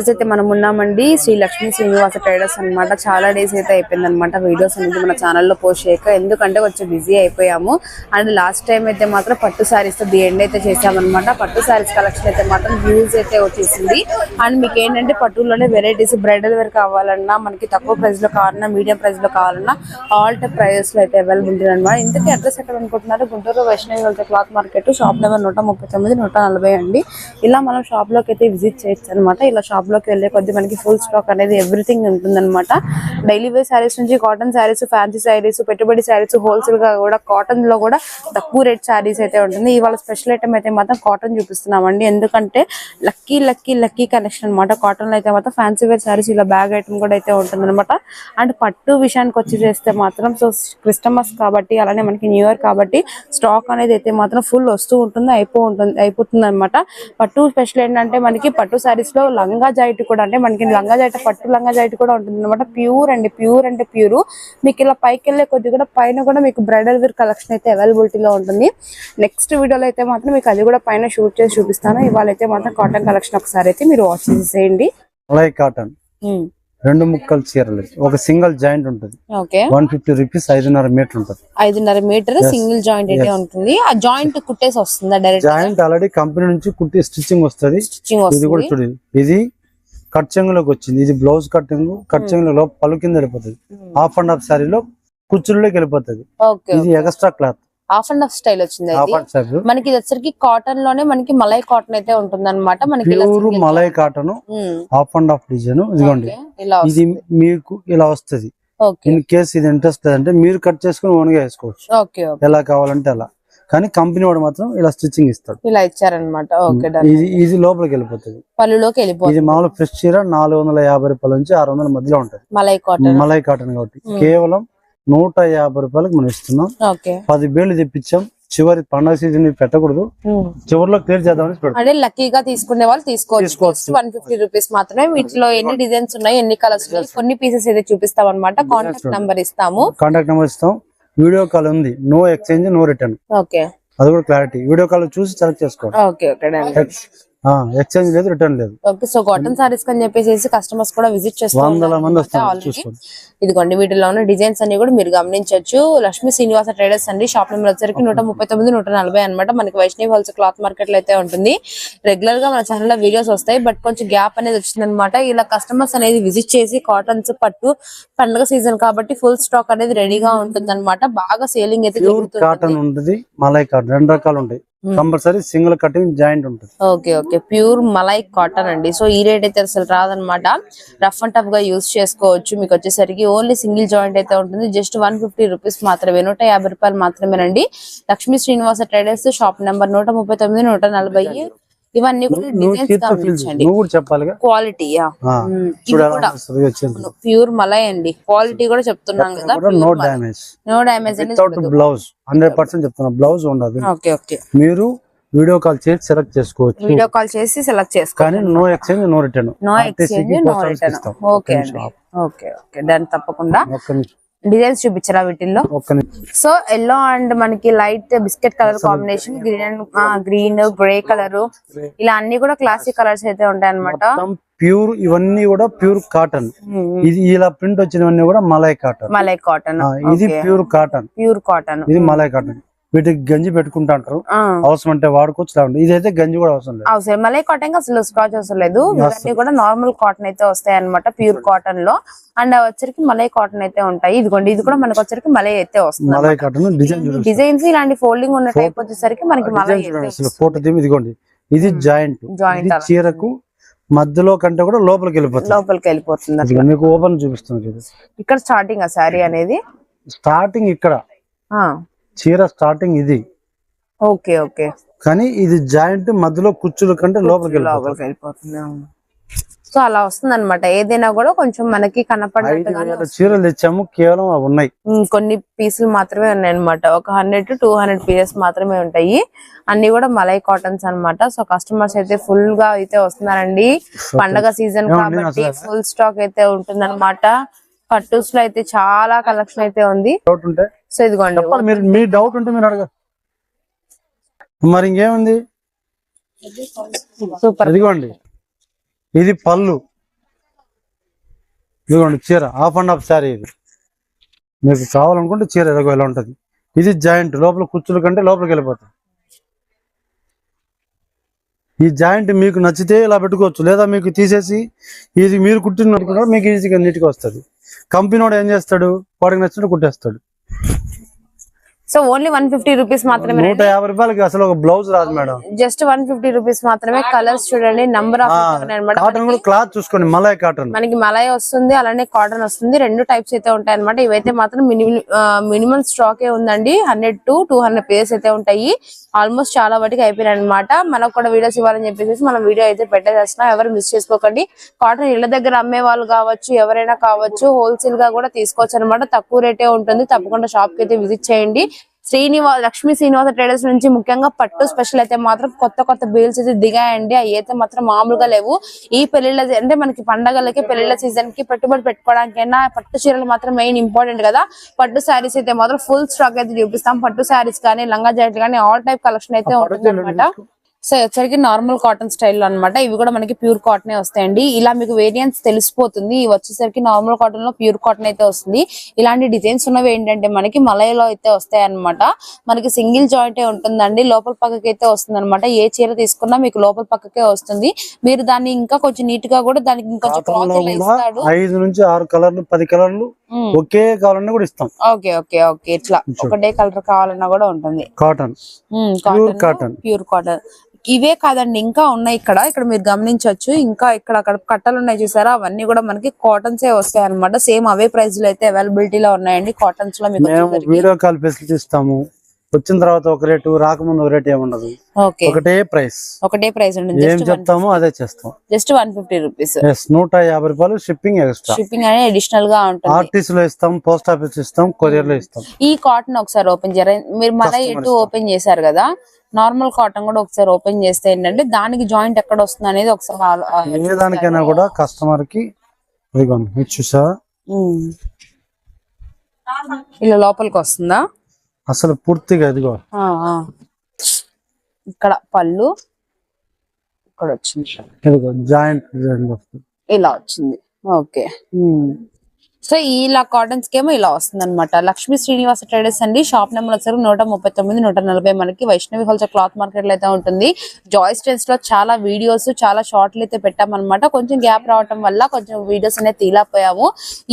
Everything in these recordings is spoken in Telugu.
ఈరోజు అయితే మనం ఉన్నామండి. శ్రీ లక్ష్మీ శ్రీనివాస ట్రేడర్స్ అన్నమాట. చాలా డేస్ అయితే అయిపోయింది అనమాట వీడియోస్ అనేది మన ఛానల్లో పోస్ట్ చేయక. ఎందుకంటే కొంచెం బిజీ అయిపోయాము. అండ్ లాస్ట్ టైం అయితే మాత్రం పట్టు సారీస్తో ది ఎండ్ అయితే చేసామన్నమాట పట్టు సారీస్ కలెక్షన్ అయితే మాత్రం యూజ్ అయితే వచ్చేసింది. అండ్ మీకు ఏంటంటే పట్టులోనే వెరైటీస్ బ్రైడల్ వేర్ కావాలన్నా మనకి తక్కువ ప్రైస్లో కావాలన్నా మీడియం ప్రైస్లో కావాలన్నా ఆల్ టైప్ ప్రైజెస్లో అయితే అవైలబుల్ ఉంటుంది అనమాట ఇంతకీ అడ్రస్ ఎక్కడ అనుకుంటున్నారు గుంటూరు వైష్ణవి వెళ్తే క్లాత్ మార్కెట్ షాప్ నెంబర్ నూట ముప్పై తొమ్మిది నూట నలభై అండి. ఇలా మనం షాప్లోకి అయితే విజిట్ చేయొచ్చు అనమాట ఇలా షాప్ లోకి వెళ్ళే కొద్ది మనకి ఫుల్ స్టాక్ అనేది ఎవ్రీథింగ్ ఉంటుందన్నమాట. డైలీ వేర్ శారీస్ నుంచి కాటన్ శారీస్ ఫ్యాన్సీ శారీస్ పెట్టుబడి శారీస్ హోల్సేల్గా కూడా కాటన్లో కూడా తక్కువ రేట్ శారీస్ అయితే ఉంటుంది. ఇవాళ స్పెషల్ ఐటమ్ అయితే మాత్రం కాటన్ చూపిస్తున్నామండి. ఎందుకంటే లక్కీ లక్కీ లక్కీ కలెక్షన్ అనమాట కాటన్లో అయితే మాత్రం ఫ్యాన్సీ వేర్ శారీస్ ఇలా బ్యాగ్ ఐటమ్ కూడా అయితే ఉంటుంది అనమాట అండ్ పట్టు విషయానికి వచ్చి చేస్తే మాత్రం సో క్రిస్టమస్ కాబట్టి అలానే మనకి న్యూ ఇయర్ కాబట్టి స్టాక్ అనేది అయితే మాత్రం ఫుల్ వస్తూ ఉంటుంది అయిపో ఉంటుంది అయిపోతుంది అనమాట పట్టు స్పెషల్ ఏంటంటే మనకి పట్టు శారీస్లో లంగా జాయిట్ కూడా అంటే మనకి లంగా జాయిట్ పట్టు లంగా జాయిట్ కూడా ఉంటుంది అనమాట ప్యూర్ అండి ప్యూర్ అంటే ప్యూర్. మీకు ఇలా పైకి వెళ్ళే కొద్ది కూడా పైన కూడా మీకు బ్రైడల్ వేర్ కలెక్షన్ అయితే అవైలబిలిటీలో ఉంటుంది. నెక్స్ట్ వీడియోలో అయితే మాత్రం మీకు అది కూడా పైన షూట్ చేసి చూపిస్తాను. ఇవాళ అయితే మాత్రం కాటన్ కలెక్షన్ ఒకసారి అయితే మీరు వాచ్ చేసేయండి కాటన్. రెండు ముక్కలు చీరలు. ఒక సింగిల్ జాయింట్ ఉంటుంది. ఓకే. వన్ ఫిఫ్టీ రూపీస్ ఐదున్నర మీటర్ ఉంటుంది. ఐదున్నర మీటర్ సింగిల్ జాయింట్ అయితే ఉంటుంది. ఆ జాయింట్ కుట్టేసి వస్తుందా డైరెక్ట్ జాయింట్ ఆల్రెడీ కంపెనీ నుంచి కుట్టి స్టిచ్చింగ్ వస్తుంది. ఇది కూడా చూడండి ఇది కట్ చెంగులోకి వచ్చింది. ఇది బ్లౌజ్ కటింగ్ కట్ చెంగులో పలు కింద వెళ్ళిపోతుంది. హాఫ్ అండ్ హాఫ్ సారీలో కుచ్చుల్లోకి వెళ్ళిపోతుంది. ఇది extra cloth half and half style వచ్చింది మనకి ఇది వచ్చరికి కాటన్లోనే మనకి మలై కాటన్ అయితే ఉంటుంది అనమాట మనకి malai cotton half and half design ఇదిగోండి. ఇది మీకు ఇలా వస్తుంది. ఇన్ కేసు ఇది ఇంట్రెస్ట్ అంటే మీరు కట్ చేసుకుని ఓన్గా వేసుకోవచ్చు. ఎలా కావాలంటే అలా. కానీ కంపెనీ వాడు మాత్రం ఇలా స్టిచ్చింగ్ ఇస్తాడు. ఇలా ఇచ్చారనమాట ఇది లోపలికి వెళ్ళిపోతుంది. పళ్ళులోకి వెళ్ళిపోతుంది. ఇది మామూలు ఫ్రెష్ చీర నాలుగు వందల యాభై రూపాయల నుంచి ఆరు వందల మధ్యలో ఉంటది. మలై కాటన్. మలై కాటన్ కాబట్టి. కేవలం నూట యాభై రూపాయలకి మనం ఇస్తున్నాం. ఓకే. పది బేళ్ళు తెప్పించాం. చివరి పండగ సీజన్ పెట్టకూడదు. చివరిలో క్లియర్ చేద్దామని అంటే లక్కీగా తీసుకునే వాళ్ళు తీసుకోవచ్చు. వన్ ఫిఫ్టీ రూపీస్ మాత్రమే. వీటిలో ఎన్ని డిజైన్స్ ఉన్నాయి ఎన్ని కలర్స్ కొన్ని పీసెస్ అయితే చూపిస్తాం అనమాట కాంటాక్ట్ నంబర్ ఇస్తాము. కాంటాక్ట్ నెంబర్ ఇస్తాం. వీడియో కాల్ ఉంది. నో ఎక్స్చేంజ్ నో రిటర్న్ అది కూడా క్లారిటీ వీడియో కాల్ చూసి సెలెక్ట్ చేసుకోండి. ఎక్స్చేంజ్ లేదు రిటర్న్ లేదు. ఓకే సో కాటన్ సారీస్ అని చెప్పేసి కస్టమర్స్ కూడా విజిట్ చేస్తూ వందల మంది వస్తారు ఆల్రెడీ చూసుకోండి. ఇదిగోండి వీటిలో ఉన్న డిజైన్స్ అన్ని కూడా మీరు గమనించవచ్చు. లక్ష్మీ శ్రీనివాస ట్రేడర్స్ అండి షాప్ నెంబర్ వచ్చరికి నూట ముప్పై తొమ్మిది నూట నలభై అనమాట మనకి వైష్ణవి హోల్స్ క్లాత్ మార్కెట్లో అయితే ఉంటుంది. రెగ్యులర్గా మన ఛానల్లో వీడియోస్ వస్తాయి బట్ కొంచెం గ్యాప్ అనేది వచ్చింది అనమాట ఇలా కస్టమర్స్ అనేది విజిట్ చేసి కాటన్స్ పట్టు పండుగ సీజన్ కాబట్టి ఫుల్ స్టాక్ అనేది రెడీగా ఉంటుంది అనమాట బాగా సేలింగ్ అయితే కాటన్ ఉంటుంది మలై కాటన్ రెండు రకాలు ఉంటాయి. కంపల్సరీ సింగిల్ కటింగ్ జాయింట్ ఉంటుంది. Okay okay pure malai cotton అండి. సో ఈ రేట్ అయితే అసలు రాదనమాట. రఫ్ అండ్ టఫ్గా యూస్ చేసుకోవచ్చు. మీకు వచ్చేసరికి ఓన్లీ సింగిల్ జాయింట్ అయితే ఉంటుంది. జస్ట్ వన్ ఫిఫ్టీ రూపీస్ మాత్రమే. నూట యాభై రూపాయలు మాత్రమేనండి. Lakshmi Srinivasa traders shop number నూట ముప్పై తొమ్మిది నూట నలభై ఇవన్నీ కూడా డిజైన్స్ గమనించండి. నువ్వు కూడా చెప్పాలిగా? క్వాలిటీ ఆ, ఇది చూడు ఎలా కూడా వస్తుంది వచ్చింది ప్యూర్ మలై అండి. క్వాలిటీ కూడా చెప్తున్నాం కదా no damage no damage without blouse hundred percent చెప్తున్నా బ్లౌజ్ ఉండదు. ఓకే ఓకే మీరు వీడియో కాల్ చేసి సెలెక్ట్ చేసుకోవచ్చు. వీడియో కాల్ చేసి సెలెక్ట్ చేసుకో కానీ no exchange no return no exchange no return okay okay okay done తప్పకుండా. డిజైన్స్ చూపించరా వీటిల్లో? సో ఎల్లో అండ్ మనకి light biscuit colour combination green and green grey colour ఇలా అన్ని కూడా క్లాసిక్ కలర్స్ అయితే ఉంటాయి అనమాట ప్యూర్ ఇవన్నీ కూడా ప్యూర్ కాటన్ ఇది ఇలా ప్రింట్ వచ్చినవన్నీ కూడా మలై కాటన్ మలై కాటన్ ఇది ప్యూర్ కాటన్ ప్యూర్ కాటన్ ఇది మలై కాటన్ వీటికి గంజి పెట్టుకుంటా అంటారు. అవసరం అంటే వాడుకోవచ్చు ఇదైతే గంజి కూడా అవసరం లేదు. అవసరం మలై కాటన్ అసలు స్కాచ్ అవసరం లేదు. ఇవన్నీ కూడా నార్మల్ కాటన్ అయితే వస్తాయి అనమాట ప్యూర్ కాటన్లో. అండ్ వచ్చరికి మలై కాటన్ అయితే ఉంటాయి. ఇదిగోండి ఇది కూడా మనకు వచ్చరికి మలై అయితే వస్తుంది మలై కాటన్ డిజైన్ డిజైన్స్ ఇలాంటి ఫోల్డింగ్ ఉన్న టైప్ వచ్చేసరికి మనకి మలై ఫోటో ఇదిగోండి. ఇది జాయింట్. అలా. చీరకు మధ్యలో కంటే కూడా లోపలికి వెళ్ళిపోతుంది. లోపలికి వెళ్ళిపోతుంది మీకు ఓపెన్ చూపిస్తాను చూడు. ఇక్కడ స్టార్టింగ్ ఆ శారీ అనేది? స్టార్టింగ్ ఇక్కడ. ఆ. చీర స్టార్టింగ్ ఇది. Okay okay. కానీ ఇది జాయింట్ మధ్యలో కుచ్చుల కంటే లోపలికి లోపలికి వెళ్ళిపోతుంది. సో అలా వస్తుంది అనమాట ఏదైనా కూడా కొంచెం మనకి వేల చీరలు తెచ్చాము కేవలం అవి ఉన్నాయి. కొన్ని పీసులు మాత్రమే ఉన్నాయి అనమాట ఒక hundred to two hundred pieces మాత్రమే ఉంటాయి. అన్ని కూడా మలై కాటన్స్ అన్నమాట. సో కస్టమర్స్ అయితే ఫుల్గా అయితే వస్తున్నారండి. పండగ సీజన్ కాబట్టి? ఫుల్ స్టాక్ అయితే ఉంటుంది అనమాట పట్టుస్లో అయితే చాలా కలెక్షన్ అయితే ఉంది. సో ఇదిగోండి. మీరు మీ డౌట్ ఉంటే మీరు అడగ. మరి ఇంకేముంది? సూపర్. ఇదిగోండి. ఇది పళ్ళు. ఇదిగోండి చీర. హాఫ్ అండ్ హాఫ్ శారీ ఇది. మీకు కావాలనుకుంటే చీర ఇరవై వేల ఉంటుంది. ఇది జాయింట్. లోపల కుచ్చుల కంటే లోపలికి వెళ్ళిపోతుంది ఈ జాయింట్ మీకు నచ్చితే ఇలా పెట్టుకోవచ్చు. లేదా మీకు తీసేసి ఇది మీరు కుట్టినట్టు కూడా మీకు ఈజీగా నీట్గా వస్తుంది. కంపెనీ వాడు ఏం చేస్తాడు? వాడికి నచ్చినట్టు కుట్టేస్తాడు. So only one fifty rupees మాత్రమే నూట యాభై రూపాయలకి అసలు ఒక బ్లౌజ్ రాదు madam. Just one fifty rupees మాత్రమే కలర్స్ చూడండి నంబర్ ఆఫ్ అనమాట. కాటన్ కూడా క్లాత్ చూసుకోండి మలై కాటన్ మనకి మలై వస్తుంది అలానే కాటన్ వస్తుంది. రెండు టైప్స్ అయితే ఉంటాయి అనమాట ఇవైతే మాత్రం మినిమం మినిమం స్టాక్ ఏ ఉందండి. హండ్రెడ్ టు టూ హండ్రెడ్ అయితే ఉంటాయి. ఆల్మోస్ట్ చాలా వాటికి అయిపోయినాయి అనమాట మనకు కూడా వీడియోస్ ఇవ్వాలని చెప్పేసి మనం వీడియో అయితే పెట్టేసేస్తున్నాం. ఎవరు మిస్ చేసుకోకండి. కాటన్ ఇళ్ళ దగ్గర అమ్మే వాళ్ళు కావచ్చు ఎవరైనా కావచ్చు హోల్సేల్గా కూడా తీసుకోవచ్చు అనమాట తక్కువ రేటే ఉంటుంది. తప్పకుండా షాప్కి అయితే విజిట్ చేయండి. శ్రీనివాస లక్ష్మీ శ్రీనివాస ట్రేడర్స్ నుంచి ముఖ్యంగా పట్టు స్పెషల్ అయితే మాత్రం కొత్త కొత్త బీల్స్ అయితే దిగాయండి. అవి అయితే మాత్రం మామూలుగా లేవు. ఈ పెళ్ళిళ్ళ అంటే మనకి పండగలకి పెళ్ళిళ్ళ సీజన్కి పెట్టుబడి పెట్టుకోవడానికైనా పట్టు చీరలు మాత్రం మెయిన్ ఇంపార్టెంట్ కదా. పట్టు శారీస్ అయితే మాత్రం ఫుల్ స్టాక్ అయితే చూపిస్తాం. పట్టు శారీస్ కానీ లంగా జాకెట్లు కానీ ఆల్ టైప్ కలెక్షన్ అయితే ఉంటుంది అనమాట సో వచ్చరికి నార్మల్ కాటన్ స్టైల్ అన్నమాట. ఇవి కూడా మనకి ప్యూర్ కాటన్ వస్తాయండి. ఇలా మీకు వేరియంట్స్ తెలిసిపోతుంది. ఇవి వచ్చేసరికి నార్మల్ కాటన్లో ప్యూర్ కాటన్ అయితే వస్తుంది. ఇలాంటి డిజైన్స్ ఉన్నవి ఏంటంటే మనకి మలయలో అయితే వస్తాయి అన్నమాట మనకి సింగిల్ జాయింట్ ఉంటుందండి. లోపల పక్కకి అయితే వస్తుంది అనమాట ఏ చీర తీసుకున్నా మీకు లోపల పక్కకే వస్తుంది. మీరు దాన్ని ఇంకా కొంచెం నీట్గా కూడా దానికి ఇంకొంచెం కాటన్ క్లాత్ ఇస్తాడు. ఐదు నుంచి ఆరు కలర్లు పది కలర్లు. ఒకే కావాలన్నా కూడా ఇస్తాం. Okay okay okay. ఇట్లా ఒకటే కలర్ కావాలన్నా కూడా ఉంటుంది. కాటన్. cotton. Pure cotton. ఇవే కాదండి ఇంకా ఉన్నాయి ఇక్కడ. ఇక్కడ మీరు గమనించవచ్చు ఇంకా ఇక్కడ అక్కడ కట్టలు ఉన్నాయి చూసారా? అవన్నీ కూడా మనకి కాటన్స్ ఏ వస్తాయి అనమాట సేమ్ అవే ప్రైస్లో అయితే అవైలబిలిటీలో ఉన్నాయండి కాటన్స్లో. వీడియో కాల్ ఫెసిలిటీ ఇస్తాము. వచ్చిన తర్వాత ఒక రేటు రాకముందు ఒక రేటు ఏముండదు. ఓకే. ఒకటే ప్రైస్ ఒకటే ప్రైస్ ఏం చెప్తామో అదే చేస్తాం. జస్ట్ వన్ ఫిఫ్టీ రూపీస్ నూట యాభై రూపాయలు షిప్పింగ్ ఎక్స్ట్రా షిప్పింగ్ అనేది అడిషనల్గా ఉంటుంది. ఆర్టీసీ లో ఇస్తాం పోస్ట్ ఆఫీస్ ఇస్తాం కొరియర్లో ఇస్తాం. ఈ కాటన్ ఒకసారి ఓపెన్ చేయరా మీరు మళ్ళీ ఎటు. ఓపెన్ చేశారు కదా? నార్మల్ కాటన్ కూడా ఒకసారి ఓపెన్ చేస్తే ఏంటంటే దానికి జాయింట్ ఎక్కడ వస్తుంది అనేది ఒకసారి ఏ దానికైనా కూడా కస్టమర్కి ఉమ్. ఇలా లోపలికి వస్తుందా? అసలు పూర్తిగా ఇదిగో. ఇక్కడ పళ్ళు ఇక్కడ వచ్చింది. ఇదిగో జాయింట్ ఇలా వచ్చింది. ఓకే. సో ఇలా కాటన్స్ కేమో ఇలా వస్తుంది అనమాట లక్ష్మీ శ్రీనివాస ట్రేడర్స్ అండి. షాప్ నెంబర్ వచ్చారు నూట ముప్పై తొమ్మిది నూట నలభై మనకి. వైష్ణవి హోల్సేల్ క్లాత్ మార్కెట్లో అయితే ఉంటుంది. జాయిస్ ట్రెండ్స్లో చాలా వీడియోస్ చాలా షార్ట్లు అయితే పెట్టామన్నమాట. కొంచెం గ్యాప్ రావటం వల్ల కొంచెం వీడియోస్ అనేది తీలాపోయాము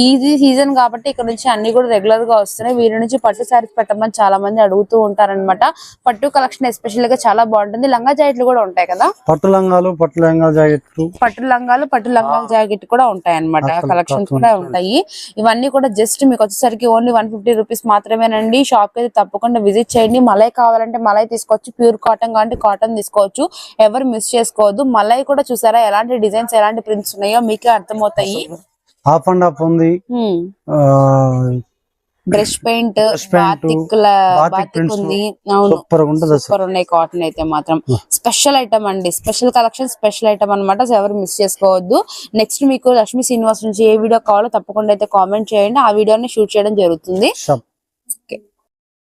ఈజీ సీజన్ కాబట్టి ఇక్కడ నుంచి అన్ని కూడా రెగ్యులర్గా వస్తున్నాయి. వీరి నుంచి పట్టు శారీస్ పెట్టమని చాలా మంది అడుగుతూ ఉంటారన్నమాట. పట్టు కలెక్షన్ ఎస్పెషల్గా చాలా బాగుంటుంది. లంగా జాకెట్లు కూడా ఉంటాయి కదా? పట్టు లంగాలు పట్టు లంగా జాకెట్లు. పట్టు లంగాలు పట్టు లంగాల జాకెట్ కూడా ఉంటాయి అన్నమాట అక్కడ కలెక్షన్స్ కూడా ఉంటాయి. ఇవన్నీ కూడా జస్ట్ మీకు వచ్చేసరికి ఓన్లీ వన్ ఫిఫ్టీ రూపీస్ మాత్రమేనండి. షాప్కి అయితే తప్పకుండా విజిట్ చేయండి. మలై కావాలంటే మలై తీసుకోవచ్చు. ప్యూర్ కాటన్ కావాలంటే కాటన్ తీసుకోవచ్చు. ఎవరు మిస్ చేసుకోవద్దు. మలై కూడా చూసారా? ఎలాంటి డిజైన్స్ ఎలాంటి ప్రింట్స్ ఉన్నాయో మీకే అర్థమవుతాయి. హాఫ్ అండ్ హాఫ్ ఉంది. Brush paint batik batik. ఉంది. అవును. సూపర్ ఉన్నాయి కాటన్ అయితే మాత్రం. స్పెషల్ ఐటమ్ అండి. స్పెషల్ కలెక్షన్ స్పెషల్ ఐటమ్ అన్నమాట. సో ఎవరు మిస్ చేసుకోవద్దు. నెక్స్ట్ మీకు లక్ష్మీ శ్రీనివాస్ నుంచి ఏ వీడియో కావాలో తప్పకుండా అయితే కామెంట్ చేయండి. ఆ వీడియోని షూట్ చేయడం జరుగుతుంది.